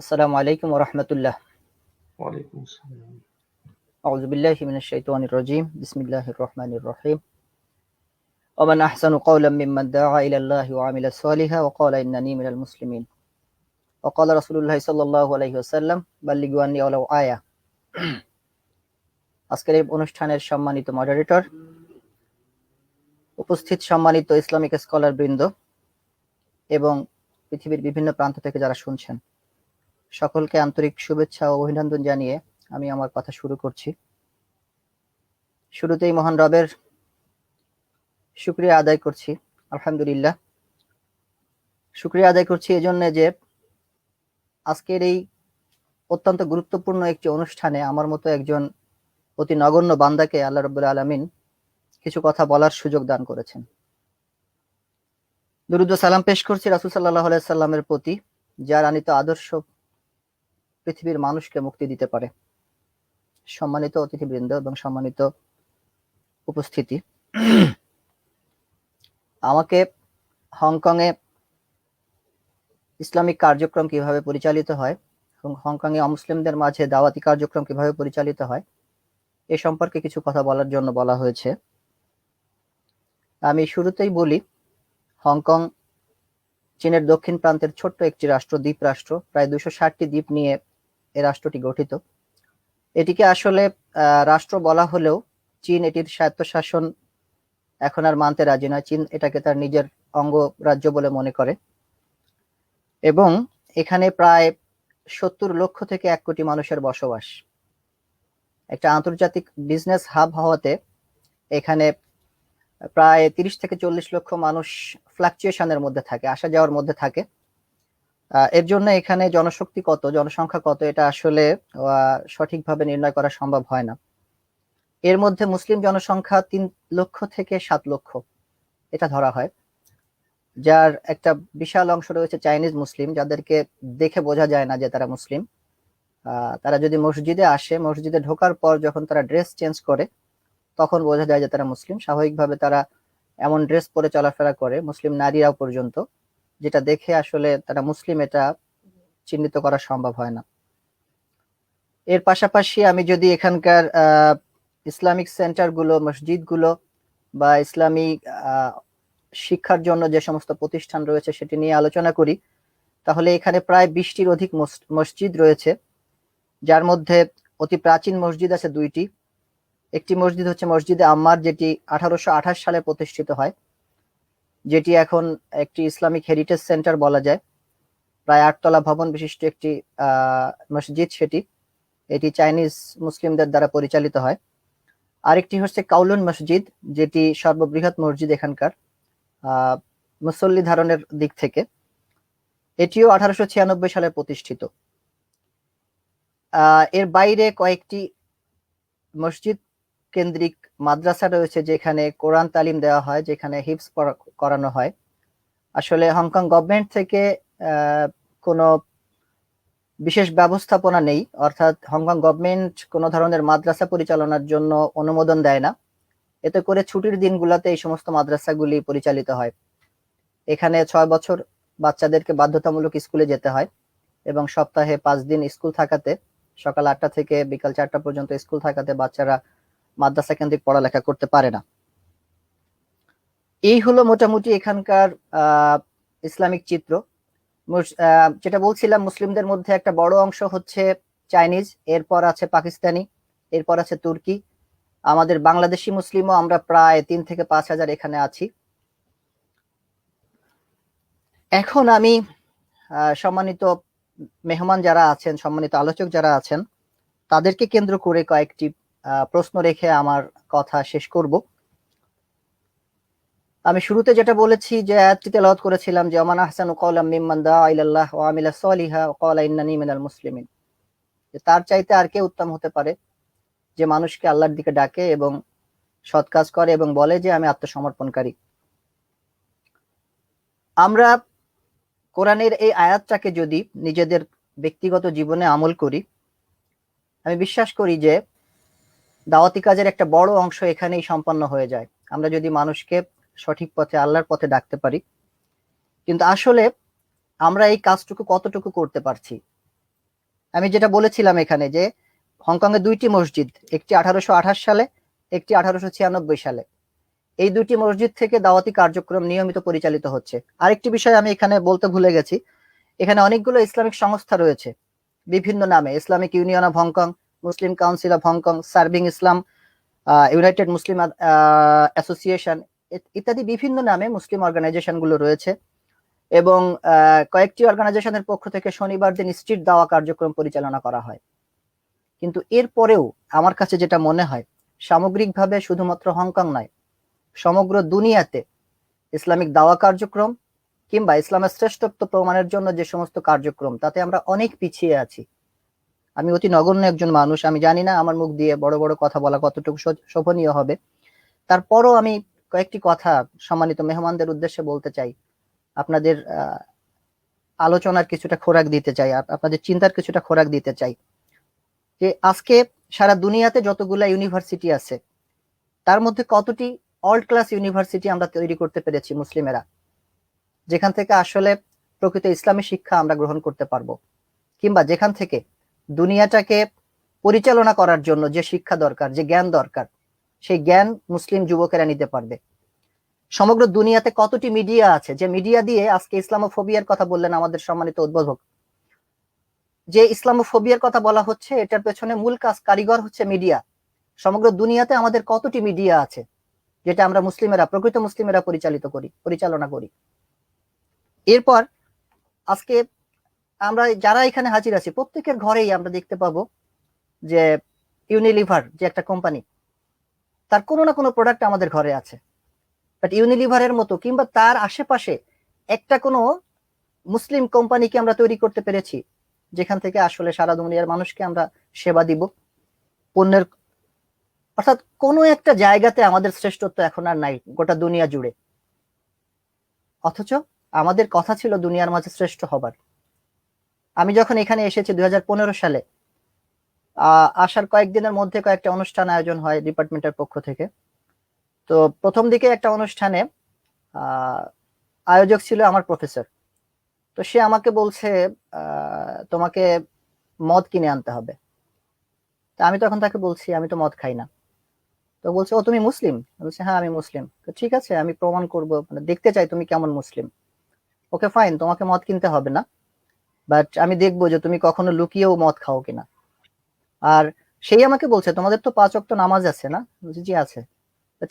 আসসালামু আলাইকুম ওয়া রাহমাতুল্লাহ। ওয়া আলাইকুম আসসালাম। আউযু বিল্লাহি মিনাশ শাইতানির রাজীম। বিসমিল্লাহির রহমানির রহিম। ওয়া মান আহসানু কাওলাম মিম্মান দাআ ইলা আল্লাহি ওয়া আমিলা সালিহা ওয়া ক্বালা ইন্নানি মিনাল মুসলিমিন। ওয়া ক্বালা রাসূলুল্লাহি সাল্লাল্লাহু আলাইহি ওয়াসাল্লাম বাল্লিগু আননি আজকের এই অনুষ্ঠানের সম্মানিত মডারেটর উপস্থিত সম্মানিত ইসলামিক স্কলার বৃন্দ এবং পৃথিবীর বিভিন্ন প্রান্ত থেকে যারা শুনছেন। সকলকে আন্তরিক শুভেচ্ছা ও অভিনন্দন জানিয়ে আমি আমার কথা শুরু করছি। শুরুতেই মহান রবের শুক্রিয়া আদায় করছি, আলহামদুলিল্লাহ। শুক্রিয়া আদায় করছি এজন্য যে আজকের এই অত্যন্ত গুরুত্বপূর্ণ একটি অনুষ্ঠানে আমার মতো একজন অতি নগণ্য বান্দাকে আল্লাহ রব্বুল আলমিন কিছু কথা বলার সুযোগ দান করেছেন। দুরুদ সালাম পেশ করছি রাসুল সাল্লাহ সাল্লামের প্রতি, যার আনিত আদর্শ পৃথিবীর মানুষকে মুক্তি দিতে পারে। সম্মানিত অতিথিবৃন্দ এবং সম্মানিত উপস্থিতি। আমাকে হংকং এ ইসলামিক কার্যক্রম কীভাবে পরিচালিত হয় এবং হংকং এ অমুসলিমদের মাঝে দাওয়াতি কার্যক্রম কীভাবে পরিচালিত হয়, এ সম্পর্কে কিছু কথা বলার জন্য বলা হয়েছে। আমি শুরুতেই বলি, হংকং চীনের দক্ষিণ প্রান্তের ছোট্ট একটি রাষ্ট্র, দ্বীপ রাষ্ট্র। প্রায় দুশো ষাটটি দ্বীপ নিয়ে এ রাষ্ট্রটি গঠিত। এটিকে আসলে রাষ্ট্র বলা হলেও চীন এটির স্বায়ত্তশাসন এখন আর মানতে রাজি নয়। চীন এটাকে তার নিজের অঙ্গ রাজ্য বলে মনে করে। এবং এখানে প্রায় সত্তর লক্ষ থেকে এক কোটি মানুষের বসবাস। একটা আন্তর্জাতিক বিজনেস হাব হওয়াতে এখানে প্রায় তিরিশ থেকে চল্লিশ লক্ষ মানুষ ফ্লাকচুয়েশনের মধ্যে থাকে, আসা যাওয়ার মধ্যে থাকে। এর জন্য এখানে জনশক্তি কত, জনসংখ্যা কত, এটা আসলে সঠিকভাবে নির্ণয় করা সম্ভব হয় না। এর মধ্যে মুসলিম জনসংখ্যা তিন লক্ষ থেকে সাত লক্ষ, এটা ধরা হয়। যার একটা বিশাল অংশ রয়েছে চাইনিজ মুসলিম, যাদেরকে দেখে বোঝা যায় না যে তারা মুসলিম। তারা যদি মসজিদে আসে, মসজিদে ঢোকার পর যখন তারা ড্রেস চেঞ্জ করে, তখন বোঝা যায় যে তারা মুসলিম। স্বাভাবিকভাবে তারা এমন ড্রেস পরে চলাফেরা করে, মুসলিম নারীরাও পর্যন্ত। যেটা দেখে আসলে তারা মুসলিম, এটা চিহ্নিত করা সম্ভব হয় না। এর পাশাপাশি আমি যদি এখানকার ইসলামিক সেন্টারগুলো, মসজিদগুলো বা ইসলামিক শিক্ষার জন্য যে সমস্ত প্রতিষ্ঠান রয়েছে সেটি নিয়ে আলোচনা করি, তাহলে এখানে প্রায় বিশটির অধিক মসজিদ রয়েছে, যার মধ্যে অতি প্রাচীন মসজিদ আছে দুইটি। একটি মসজিদ হচ্ছে মসজিদে আম্মার, যেটি আঠারোশো আঠাশ সালে প্রতিষ্ঠিত হয়। যেটি এখন একটি ইসলামিক হেরিটেজ সেন্টার বলা যায়। প্রায় আটতলা ভবন বিশিষ্ট একটি মসজিদ সেটি। এটি চাইনিজ মুসলিমদের দ্বারা পরিচালিত হয়। আরেকটি হচ্ছে কাউলুন মসজিদ, যেটি সর্ববৃহৎ মসজিদ এখানকার মুসল্লি ধারণের দিক থেকে। এটিও আঠারোশো ছিয়ানব্বই সালে প্রতিষ্ঠিত। এর বাইরে কয়েকটি মসজিদ কেন্দ্রিক মাদ্রাসা রয়েছে যেখানে কোরআন তালিম দেওয়া হয়, যেখানে হিপস করানো হয়। আসলে হংকং গভর্নমেন্ট থেকে কোনো বিশেষ ব্যবস্থাপনা নেই। অর্থাৎ হংকং গভর্নমেন্ট কোনো ধরনের মাদ্রাসা পরিচালনার জন্য অনুমোদন দেয় না। এতে করে ছুটির দিনগুলোতে এই সমস্ত মাদ্রাসাগুলি পরিচালিত হয়। এখানে ছয় বছর বাচ্চাদেরকে বাধ্যতামূলক স্কুলে যেতে হয় এবং সপ্তাহে পাঁচ দিন স্কুল থাকাতে, সকাল আটটা থেকে বিকাল চারটা পর্যন্ত স্কুল থাকাতে বাচ্চারা মাদ্রাসা কেন্দ্রিক পড়ালেখা করতে পারে না। এই হলো মোটামুটি এখানকার ইসলামিক চিত্র। যেটা বলছিলাম, মুসলিমদের মধ্যে একটা বড় অংশ হচ্ছে চাইনিজ, এরপর আছে পাকিস্তানি, এরপর আছে তুর্কি। আমাদের বাংলাদেশি মুসলিমও আমরা প্রায় তিন থেকে পাঁচ হাজার এখানে আছি। এখন আমি সম্মানিত মেহমান যারা আছেন, সম্মানিত আলোচক যারা আছেন, তাদেরকে কেন্দ্র করে কয়েকটি প্রশ্ন রেখে আমার কথা শেষ করব। আমি শুরুতে যেটা বলেছি যে আয়াতটি তেলাওয়াত করেছিলাম যে, ওমান আহসানু কওলাম মিম্মান দাআ ইলাল্লাহ ওয়া আমিলা সলিহা ক্বালা ইন্নানি মিনাল মুসলিমিন। যে তার চাইতে আর কে উত্তম হতে পারে? যে মানুষকে আল্লাহর দিকে ডাকে এবং সৎ কাজ করে এবং বলে যে, আমি আত্মসমর্পণকারী। আমরা কোরআনের এই আয়াতটাকে যদি নিজেদের ব্যক্তিগত জীবনে আমল করি, আমি বিশ্বাস করি যে দাওয়াতি কাজের একটা বড় অংশ এখানেই সম্পন্ন হয়ে যায়। আমরা যদি মানুষকে সঠিক পথে, আল্লাহর পথে ডাকতে পারি, কিন্তু আসলে আমরা এই কাজটুকু কতটুকু করতে পারছি? আমি যেটা বলেছিলাম এখানে যে হংকং এ দুইটি মসজিদ, একটি আঠারোশো আঠাশ সালে, একটি আঠারোশো ছিয়ানব্বই সালে। এই দুইটি মসজিদ থেকে দাওয়াতি কার্যক্রম নিয়মিত পরিচালিত হচ্ছে। আরেকটি বিষয় আমি এখানে বলতে ভুলে গেছি। এখানে অনেকগুলো ইসলামিক সংস্থা রয়েছে। বিভিন্ন নামে, Islamic Union of Hong Kong Muslim Council of Hong Kong Serving Islam United Muslim Association ইত্যাদি বিভিন্ন নামে মুসলিম অর্গানাইজেশনগুলো রয়েছে এবং কয়েকটি অর্গানাইজেশনের পক্ষ থেকে শনিবার দিন স্ট্রিট দাওয়া কার্যক্রম পরিচালনা করা হয়। কিন্তু এরপরেও আমার কাছে যেটা মনে হয়, সামগ্রিকভাবে শুধুমাত্র হংকং নয়, সমগ্র দুনিয়াতে ইসলামিক দাওয়া কার্যক্রম কিংবা ইসলামের শ্রেষ্ঠত্ব প্রমাণের জন্য যে সমস্ত কার্যক্রম, তাতে আমরা অনেক পিছিয়ে আছি। আমি অতি নগণ্য একজন মানুষ, আমি জানি না আমার মুখ দিয়ে বড় বড় কথা বলা কতটুকু শোভনীয় হবে। তারপরও আমি কয়েকটি কথা সম্মানিত মেহমানদের উদ্দেশ্যে বলতে চাই। আপনাদের আলোচনার কিছুটা খোরাক দিতে চাই আপনাদের চিন্তার কিছুটা খোরাক দিতে চাই। যে আজকে সারা দুনিয়াতে যতগুলা ইউনিভার্সিটি আছে, তার মধ্যে কতটি অল্ড ক্লাস ইউনিভার্সিটি আমরা তৈরি করতে পেরেছি মুসলিমেরা? যেখান থেকে আসলে প্রকৃত ইসলামী শিক্ষা আমরা গ্রহণ করতে পারব। কিংবা যেখান থেকে দুনিয়াটাকে পরিচালনা করার জন্য যে শিক্ষা দরকার, যে জ্ঞান দরকার, সেই জ্ঞান মুসলিম যুবকেরা নিতে পারবে। সমগ্র দুনিয়াতে কতটি মিডিয়া আছে? যে মিডিয়া দিয়ে আজকে ইসলামোফোবিয়ার কথা বললেন আমাদের সম্মানিত উদ্বোধক। যে ইসলামোফোবিয়ার কথা বলা হচ্ছে, এটার পেছনে মূল কাজ, কারিগর হচ্ছে মিডিয়া। সমগ্র দুনিয়াতে আমাদের কতটি মিডিয়া আছে, যেটা আমরা মুসলিমেরা, প্রকৃত মুসলিমেরা পরিচালিত করি, পরিচালনা করি। এরপর আজকে আমরা যারা এখানে হাজির আছি, প্রত্যেকের ঘরেই আমরা দেখতে পাবো যে ইউনিলিভার যে একটা কোম্পানি তার কোনো না কোনো প্রোডাক্ট আমাদের ঘরে আছে। বাট ইউনিলিভারের মতো কিংবা তার আশেপাশে একটা কোনো মুসলিম কোম্পানিকে আমরা তৈরি করতে পেরেছি, যেখান থেকে আসলে সারা দুনিয়ার মানুষকে আমরা সেবা দিব। পণ্যের, অর্থাৎ কোনো একটা জায়গাতে আমাদের শ্রেষ্ঠত্ব এখন আর নাই, গোটা দুনিয়া জুড়ে। অথচ আমাদের কথা ছিল দুনিয়ার মাঝে শ্রেষ্ঠ হবার। আমি যখন এখানে এসেছি দুই হাজার পনেরো সালে আসার কয়েকদিনের মধ্যে কয়েকটা অনুষ্ঠান আয়োজন হয় ডিপার্টমেন্টের পক্ষ থেকে। তো প্রথম দিকে একটা অনুষ্ঠানে আয়োজক ছিল আমার প্রফেসর। তো সে আমাকে বলছে তোমাকে মদ কিনে আনতে হবে। তা আমি তখন তাকে বলছি, আমি তো মদ খাই না। তো বলছে, ও, তুমি মুসলিম? বলছে হ্যাঁ আমি মুসলিম। তো ঠিক আছে, আমি প্রমাণ করব মানে দেখতে চাই তুমি কেমন মুসলিম। ওকে ফাইন তোমাকে মদ কিনতে হবে না। বাট আমি দেখব যে তুমি কখনো লুকিয়েও মদ খাও কিনা। আর সেই আমাকে বলছে, তোমাদের তো পাঁচ অক্ত নামাজ আছে না? জি, আছে।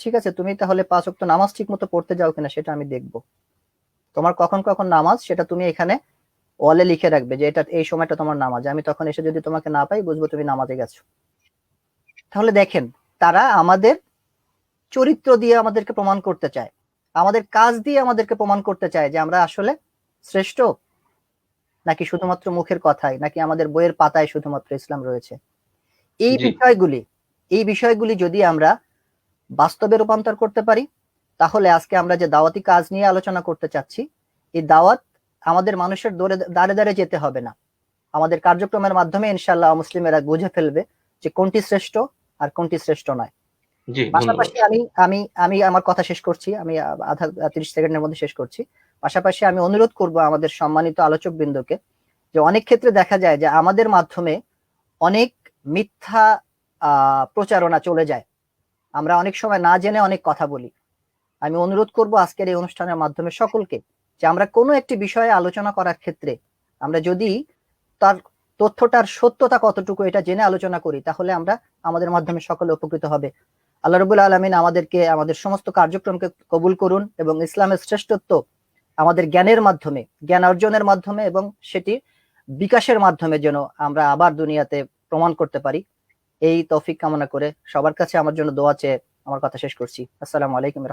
ঠিক আছে, তুমি তাহলে পাঁচ অক্ত নামাজ ঠিক মতো পড়তে যাও কিনা সেটা আমি দেখব। তোমার কখন কখন নামাজ সেটা তুমি এখানে ওয়ালে লিখে রাখবে যে এটা, এই সময়টা তোমার নামাজ। আমি তখন এসে যদি তোমাকে না পাই, বুঝব তুমি নামাজে গেছো। তাহলে দেখেন, তারা আমাদের চরিত্র দিয়ে আমাদেরকে প্রমাণ করতে চায়। আমাদের কাজ দিয়ে আমাদেরকে প্রমাণ করতে চায় যে আমরা আসলে শ্রেষ্ঠ নাকি শুধুমাত্র মুখের কথায় নাকি আমাদের বইয়ের পাতায় শুধুমাত্র ইসলাম রয়েছে? এই বিষয়গুলি এই বিষয়গুলি যদি আমরা বাস্তবে রূপান্তর করতে পারি তাহলে আজকে আমরা যে দাওয়াতি কাজ নিয়ে আলোচনা করতে চাচ্ছি এই দাওয়াত আমাদের মানুষের দৌড়ে দাঁড়ে যেতে হবে না। আমাদের কার্যক্রমের মাধ্যমে ইনশাল্লাহ মুসলিমেরা বুঝে ফেলবে যে কোনটি শ্রেষ্ঠ আর কোনটি শ্রেষ্ঠ নয়। পাশাপাশি আমি আমি আমি আমার কথা শেষ করছি আমি আধা তিরিশ সেকেন্ডের মধ্যে শেষ করছি। পাশাপাশি আমি অনুরোধ করব আমাদের সম্মানিত আলোচক বৃন্দকে যে অনেক ক্ষেত্রে দেখা যায় যে আমাদের মাধ্যমে অনেক মিথ্যা প্রচারণা চলে যায়। আমরা অনেক সময় না জেনে অনেক কথা বলি। আমি অনুরোধ করব আজকের এই অনুষ্ঠানের মাধ্যমে সকলকে যে আমরা কোনো একটি বিষয়ে আলোচনা করার ক্ষেত্রে আমরা যদি তার তথ্যটার সত্যতা কতটুকু এটা জেনে আলোচনা করি, তাহলে আমরা আমাদের মাধ্যমে সকলে উপকৃত হবে। আল্লাহ রবুল আলমিন আমাদেরকে, আমাদের সমস্ত কার্যক্রমকে কবুল করুন এবং ইসলামের শ্রেষ্ঠত্ব আমাদের জ্ঞানের মাধ্যমে, জ্ঞান অর্জনের মাধ্যমে এবং সেটি বিকাশের মাধ্যমে যেন আমরা আবার দুনিয়াতে প্রমাণ করতে পারি। এই তৌফিক কামনা করে সবার কাছে আমার জন্য দোয়া চেয়ে আমার কথা শেষ করছি। আসসালামু আলাইকুম।